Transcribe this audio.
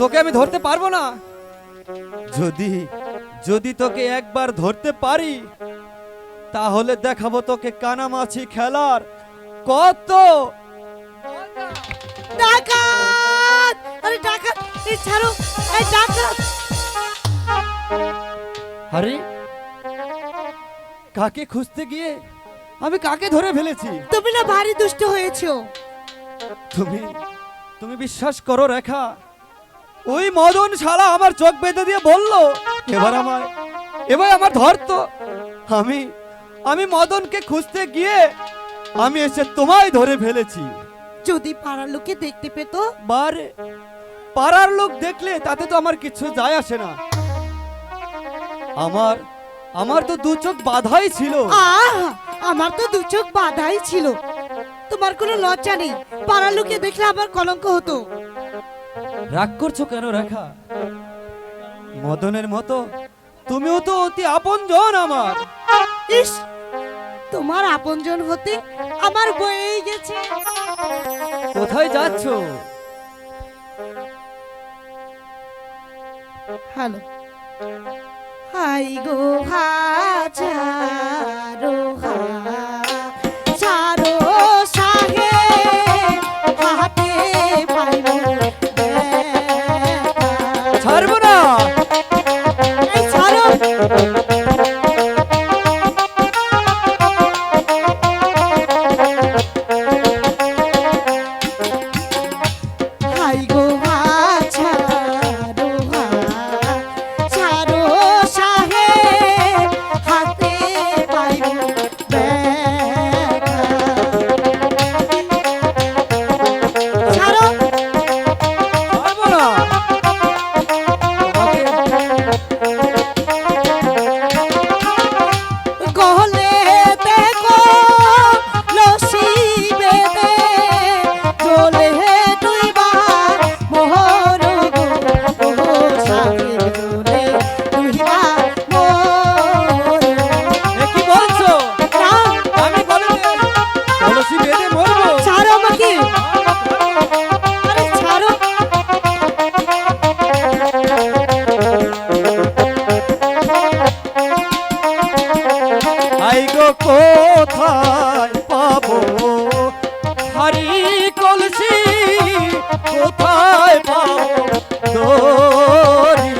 তোকে আমি ধরতে পারব না। যদি যদি তোকে একবার ধরতে পারি তাহলে দেখাবো তোকে কানামাছি খেলার কত। ডাকাত! আরে ডাকাত! এই ছাড়ো! এই ডাকাত! আরে কাকে খুঁজতে গিয়ে আমি কাকে ধরে ফেলেছি? তুমি না ভারী দুষ্ট হয়েছো। তুমি তুমি বিশ্বাস করো রেখা ওই মদন শালা আমার চোখ বেঁধে দিয়ে বলল এবার আমার এবার আমার ধরতো আমি আমি মদনকে খুঁজতে গিয়ে আমি এসে তোমায় ধরে ফেলেছি। যদি পাড়ার লোকে দেখতে পেতো? বারে পাড়ার লোক দেখলে তাতে তো আমার কিছু যায় আসে না। আমার আমার তো দু চোখ বাধাই ছিল। আহ! আমার তো দু চোখ বাধাই ছিল। তোমার কোনো লজ্জা নেই। পাড়ার লোকে দেখলে আমার কলঙ্ক হতো। রাগ করছ কেন রেখা? মদনের মতো তুমিও তো অতি আপনজন আমার। ইস তোমার আপনজন হতে আমার বয়েই গেছে। কোথায় যাচ্ছ? হ্যালো। হাই গো হাজারো কোথায় পাবো? হারি কলসি কোথায় পাবো? দড়ি।